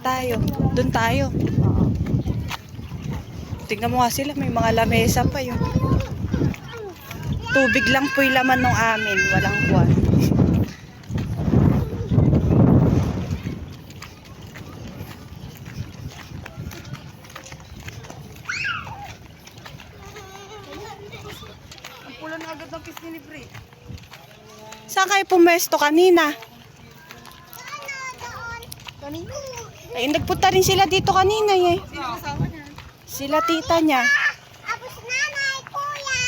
tayo. Doon tayo. Tingnan mo nga sila, may mga lamesa pa yun. Tubig lang po yung laman ng amin, walang kuwan. Ang pula na agad ng pisngi ni Bri. Saan kayo pumesto kanina? Ay, nagpunta rin sila dito kanina eh. Sila tita niya. Tapos nanay, kuya.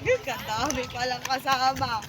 Kadami palang kasama.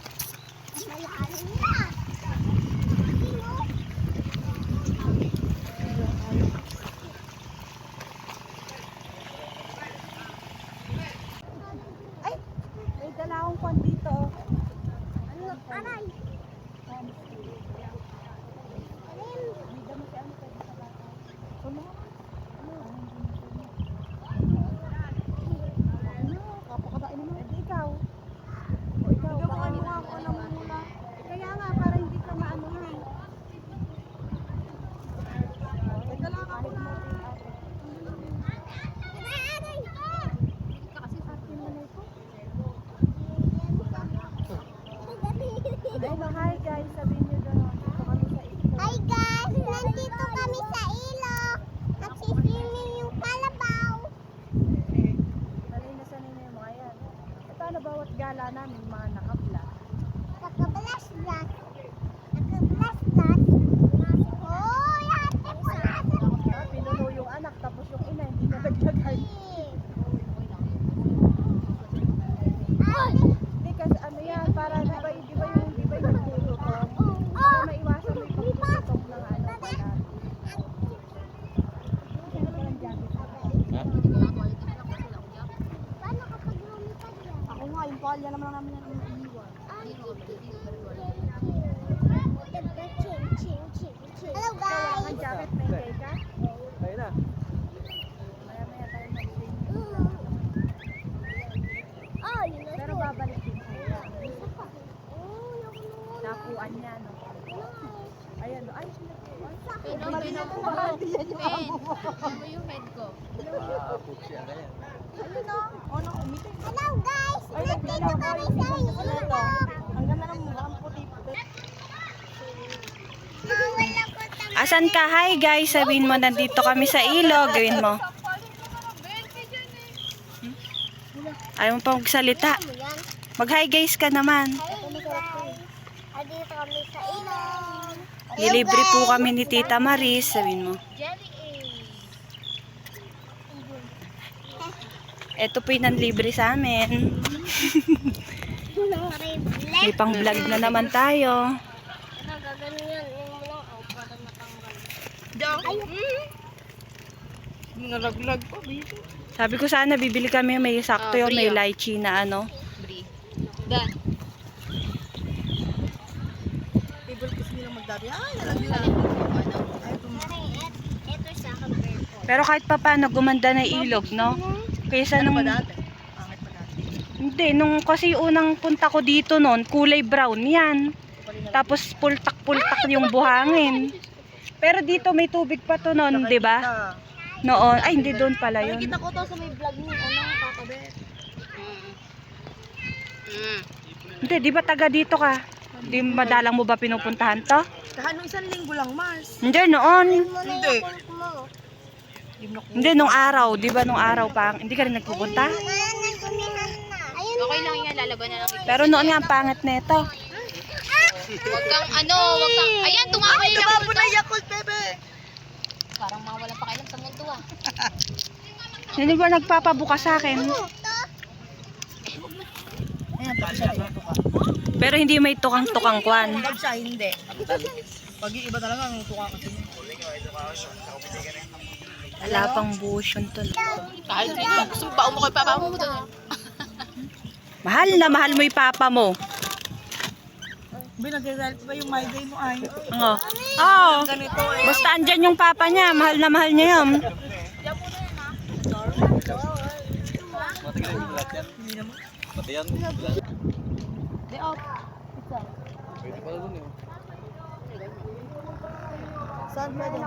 Mo. Pin. Ano mo yung head ko? Aapot siya ganyan. Ayun na. O, nang umitin. Hello guys! Ay, Nandito nagbilang kami sa ilog. Ang ganda ng mukha, ang puti-puti. Bawal ako tang- Asan ka? Hi guys, sabihin mo nandito kami sa ilog. Gawin mo. Ayaw mo pa magsalita. Yan? Mag-hi guys ka naman. Hey guys! Nandito kami sa ilog. Lilibre po kami ni Tita Maris. Sabihin mo. Ito po yung nanlibre sa amin. May pang vlog na naman tayo. Nalaglag pa, baby. Sabi ko sana bibili kami may sakto Ah, yun, may Brio. lychee na ano. Bri. Da. Table magdati. Ay. Ay, tum- Ito sa compare ko. Pero kahit pa paano gumanda na ilog, no? Kaysa Ano nung... pa dati? Pangit pa dati. Hindi, nung kasi unang punta ko dito noon, kulay brown yan. Tapos pultak-pultak yung buhangin. Pero dito may tubig pa to noon, di ba? Noon, ay hindi doon pala yun. Nakikita ko to sa may vlog ni ano, kakabet. Mm. Hindi, di ba taga dito ka? Di madalang mo ba pinupuntahan to? Nung isang linggo lang, Mars. Hindi, noon. Hindi. Hindi, nung araw. Di ba nung araw pa? Hindi ka rin nagpupunta? Na. Ayun Okay lang yan, lalaban na lang. Pero noon nga ang pangit nito. Huwag kang ano, huwag kang... Ayan, tumabo yung Tumabo Yakult. na Yakult, bebe! Parang mga walang pakialam sa mundo ah. Hindi ba nagpapabuka sa akin? Ayan, pag siya tuka. Pero hindi may tukang-tukang kwan. Pag siya, hindi. Pag yung iba talaga, ang tuka kasi. Wala pang buhos yun to. Kahit sino, gusto mo pa umukoy pa pa mo doon. Mahal na mahal mo yung papa mo. Bi, nag-result pa yung my day mo ay. Oo. Oo. Ganito eh. Basta andyan yung papa niya. Mahal na mahal niya yun. Matagal yung lahat yan. Hindi naman. Pati yan. Di off. Pwede pala dun yun. Saan pwede?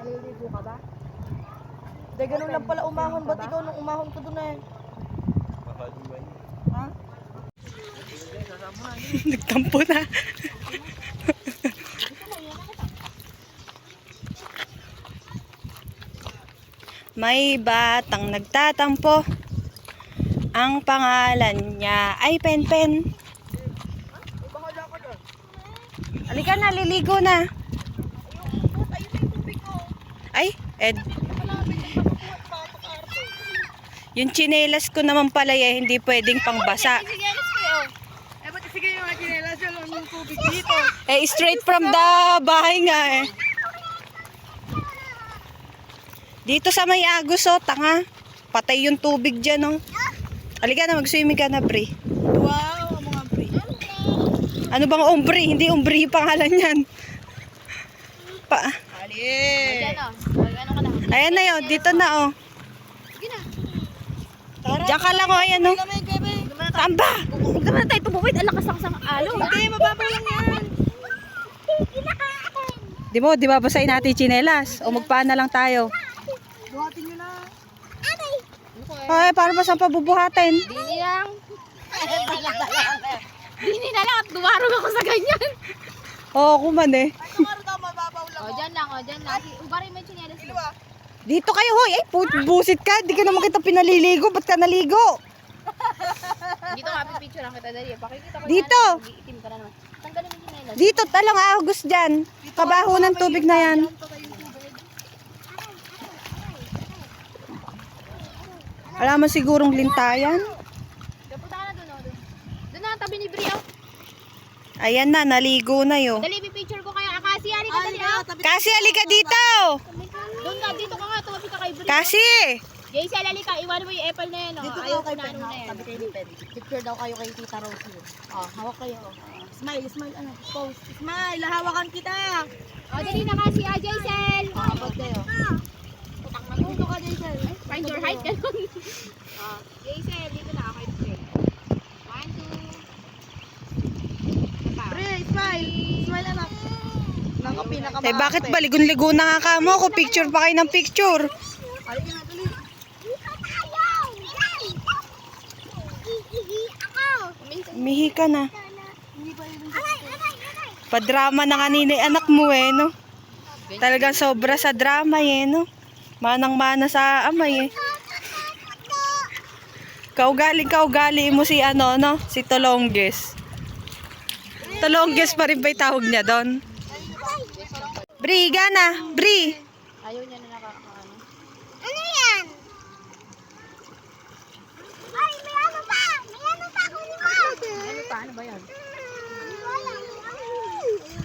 Maliligo ka ba? Hindi, ganun lang pala umahon. Ba't ikaw nung umahon ko dun eh? Ha? Nagtampo na. May batang nagtatampo. Ang pangalan niya ay Pen Pen. Halika na, liligo na. Ay, Ed. Yung chinelas ko naman pala eh, hindi pwedeng pangbasa. Eh, tubig dito? Eh, straight from the bahay nga eh. Dito sa may agos oh, tanga. Patay yung tubig dyan oh. Halika na, mag-swimming ka na, pre. Wow, ang mga pre. Ano bang ombre? Hindi ombre yung pangalan yan. Pa Ali! Diyan o. Ano? Ayan na yun, dito na oh. Sige na. Tara, Diyan ka lang oh, ayan oh. kami, Kebe. Saan ba? Huwag naman tayo tumuwid. Ang lakas ang alo. Hindi, mababaw lang yan. Di mo, di ba basahin natin yung chinelas? O magpaan na lang tayo. Buhatin. Ay, para ba saan pa bubuhatin? Dini lang. Dini na lang at dumarog ako sa ganyan. Oo, kuman eh. O, dyan lang. O, dyan lang. Ubarin mo yung chinelas mo. Dito kayo, hoy. Ay, put, busit ka. Di ka naman kita pinaliligo. Ba't ka naligo? Dito nga, pipicture lang kita dali. Pakikita ko Dito. yan. Iitim ka na naman. Tanggalin mo yung chinelas. Dito, talang agos dyan. Kabaho ng tubig na yan. Wala mo sigurong lintayan. Punta ka na doon. o, doon. Doon na, tabi ni Brio. Ayan na, naligo na yo. Dali, pipicture ko kayo. Akasi, ali ka dali. ah. Kasi halika dito! Doon ka, dito ka nga. Tumabi ka kay Brio. Kasi! Jaisel, ali ka. Iwan mo yung apple na yan. o. Dito kayo kay Pen. ano. Sabi kayo ni Pen. Picture daw kayo kay Tita Rosie. Oh, hawak kayo. oh. Smile, smile, ano, pose. Smile, hawakan kita. O, dali na kasi, ah, Jaisel. Oh, abot kayo. Puto ka, Jason. Find your height, ganun. Ah, Jaisel, dito na ako. One, two. Pre, smile. Smile, anak. Nako, pinaka Eh bakit ba? Ligon-ligo na nga ka mo. Ako picture pa kayo ng picture. Halika na, tuloy. Mihi ka na. Padrama na kanina anak mo eh, no? Talagang sobra sa drama eh, no? Manang-mana sa amay eh. Kaugali, kaugali mo si ano, no? Si Tolongges. Tolongges pa rin ba yung tawag niya doon? Bri, gana! Bri! Ayaw niya na nakakaano. Ano yan? Ay, may ano pa! May ano pa ako ni Ano pa? Ano ba yan?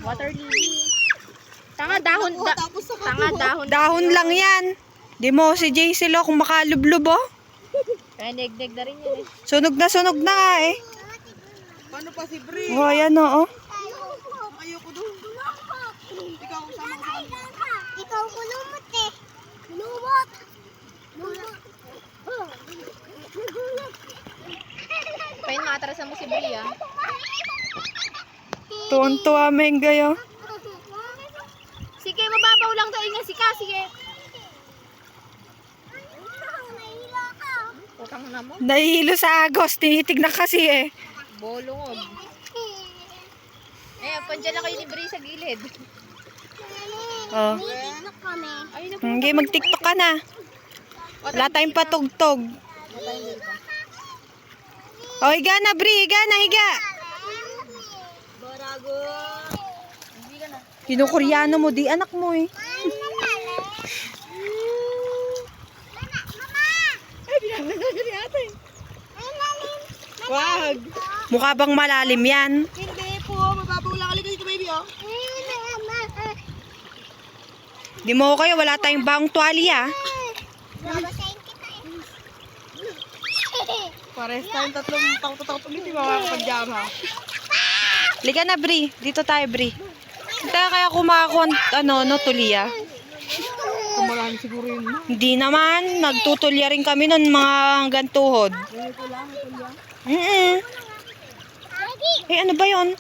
Water lily. Tanga dahon. Da, tanga dahon. Dahon lang yan. Di mo si JC lo kung makalublob oh. Kaya neg-neg na rin yan eh. Sunog na sunog na nga eh. Paano pa si Bri? Oh, ayan oh. oh. Ayoko doon. Ikaw, sama ko sa Ikaw kulumot eh. Lumot. Lumot. Pa yun, maatrasan mo si Bria. Tuwan-tuwa menggay oh. Sige, mababaw lang to. Ingat si Ka. Sige. Putang na mo. Nahihilo sa agos. Tinitignan kasi eh. Bolong Eh, pandyan na kayo ni Bria sa gilid. Oh. Po. Hindi, mag-tiktok ka na. Wala tayong patugtog. Oh, higa na, Bri. Higa na, higa. Barago. Kinukuryano mo, di anak mo eh. Wag. Mukha bang malalim yan? Hindi po, mababaw lang. Halika dito, baby, oh. Di mo kayo, wala tayong bang kita eh. Pares tayong tatlong takot-takot ulit. Di ba makakapag-jama? Liga na, Bri. Dito tayo, Bri. Hindi kaya kumakakuha, ano, no, tuliya. Kung marami siguro yun. Hindi naman. Nagtutulya rin kami nun mga hanggang tuhod. Ito lang, ito lang. Mm -mm. Eh, ano ba yun?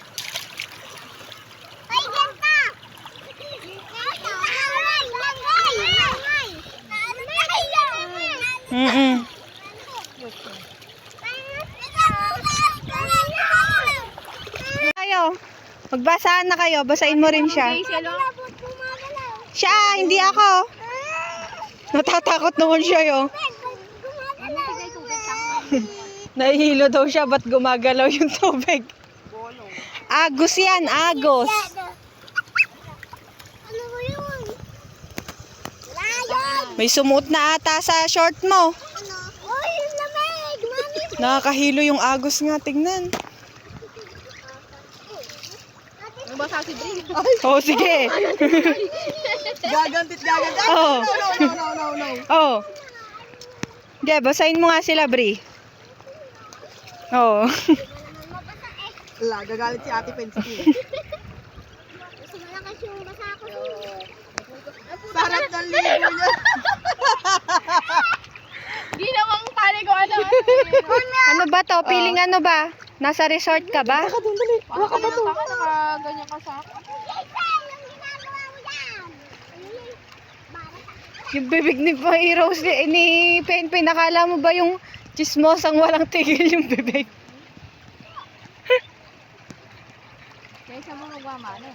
Mm -mm. Kayo, magbasaan na kayo. Basain mo rin siya. Siya, hindi ako. Natatakot naman siya yun. Nahihilo daw siya, ba't gumagalaw yung tubig? Agos yan, agos. Ano ba yun? Lion! May sumuot na ata sa short mo. Ano? Uy, yung lamig! Mami! Nakakahilo yung agos nga, tingnan. Ano ba sa si? Oh, sige. Gagantit, gagantit. Oh. No, no, no, no, no, no. Oh. Sige, basahin mo nga sila, Bri. Oh. Wala, gagalit si Ate Pensky. Gusto mo lang kasi yung basa ako. Sarap ng ligo niya. Ginawang tali ko ano. Ano ba to? Piling ano ba? Nasa resort ka ba? Baka ba to? Nakaganyan ka sa akin. Yung bibig ni Pai Rose eh, ni Pen Pen, nakala mo ba yung chismosang walang tigil yung bibig? Kaya sa mga magmamano.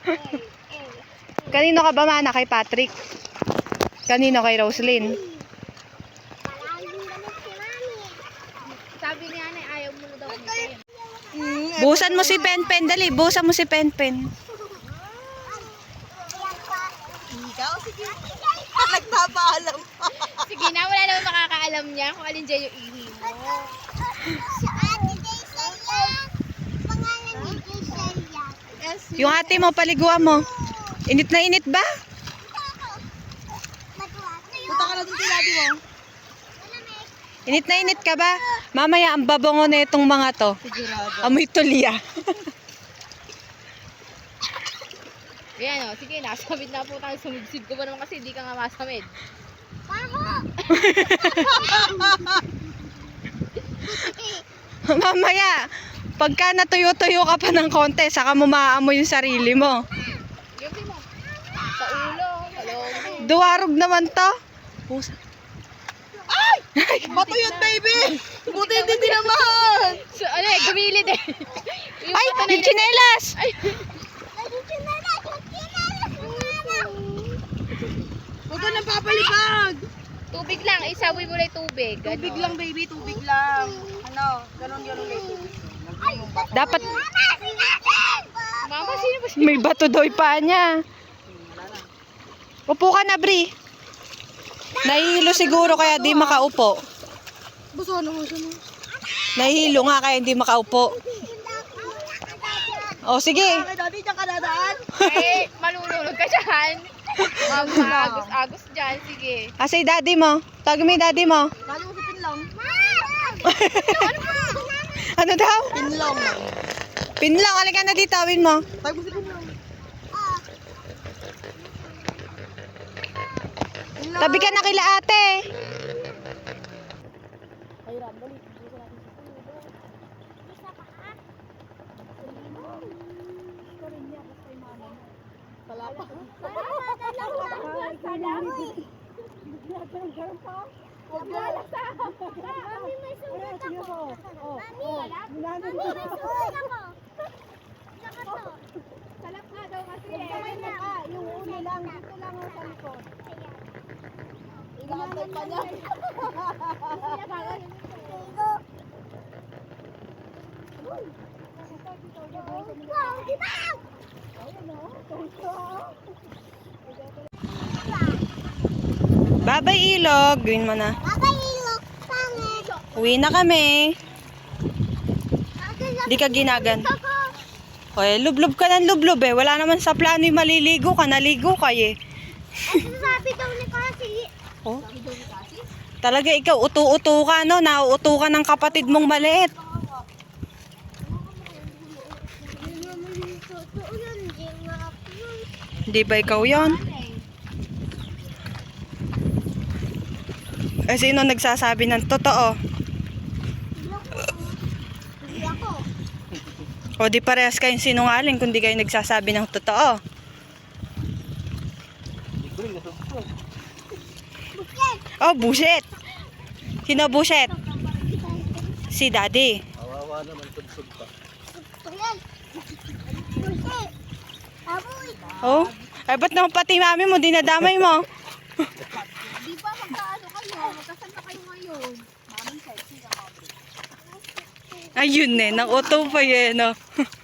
Kanino ka ba mana? Kay Patrick? Kanino kay Roslyn? Sabi niya na ayaw mo na daw umitin. Busan mo si Pen Pen, dali. Busan mo si Pen Pen. Ikaw, sige. Nagpapaalam pa. Sige na, wala naman makakaalam niya kung alin dyan yung ihi mo. Si Ate Jason yan. Pangalan ni Jason yan. Yung ate mo, paliguan mo. Init na init ba? Punta ka na dun kay Ate mo. Init na init ka ba? Mamaya ang babango na itong mga to. Sigurado. Amoy tulya. Ayan o, sige, nasamid na po tayo. Sumidsid ko ba naman kasi hindi ka nga masamid. Mamaya, pagka natuyo-tuyo ka pa ng konti, saka mo maaamoy yung sarili mo. Yung mo. Sa ulo, sa loob. Duwarog naman to. Bato yun, baby! Buti hindi tinamaan! So, ano eh, gumilid eh. yung Ay, yung chinelas! Ay, Huwag ka nang papalipag! Tubig lang. Isaboy mo lang yung tubig. Ano? Tubig lang, baby. Tubig lang. Ano? Ganon, ganon, baby. Dapat Mama, sino ba siya? may bato daw yung paa niya. Upo ka na, Bri. Nahihilo siguro kaya di makaupo. Buso, ano mo siya mo? Nahihilo nga kaya hindi makaupo. O, sige. Kaya dati dyan ka dadaan? Eh, malulunod ka dyan. Agos-agos dyan. Sige. Asay daddy mo. Tawag mo yung daddy mo. Lalo mo si Pinlong. Ano daw? Pinlong. Pinlang, alika na dito, tawin mo. Tawag mo si Pinlong. Tabi ka na kila ate. Mami, may sugat ako. Mami, Mami, may sugat ako. Saka daw kasi Kamay na. Yung ulo lang. Dito lang ang sa likod. Ilakad pa niya. Wow, di ba? Babay ilog. Gawin mo na. Babay, ilok. Pangit. Uwi na kami. Di ka ginagan. Hoy, lublob ka ng lublob eh. Wala naman sa plano yung maliligo ka. Naligo ka eh. Sabi daw ni Cassie. Oh. Talaga ikaw, utu-utu ka, no? Nauuto ka ng kapatid mong maliit. Totoo yun, di nga ako yun. Di ba ikaw yon? Eh, sino nagsasabi ng totoo? O di parehas kayong sinungaling kung di kayo nagsasabi ng totoo. Oh, buset. Sino buset? Si daddy. Kawawa naman, subsog pa. Oh, ay ba't naman pati mami mo, dinadamay mo? Di ba magkaano kayo? Magkasan na kayo ngayon? Mami, sexy ka mami. Ayun eh, nang auto pa yun, no?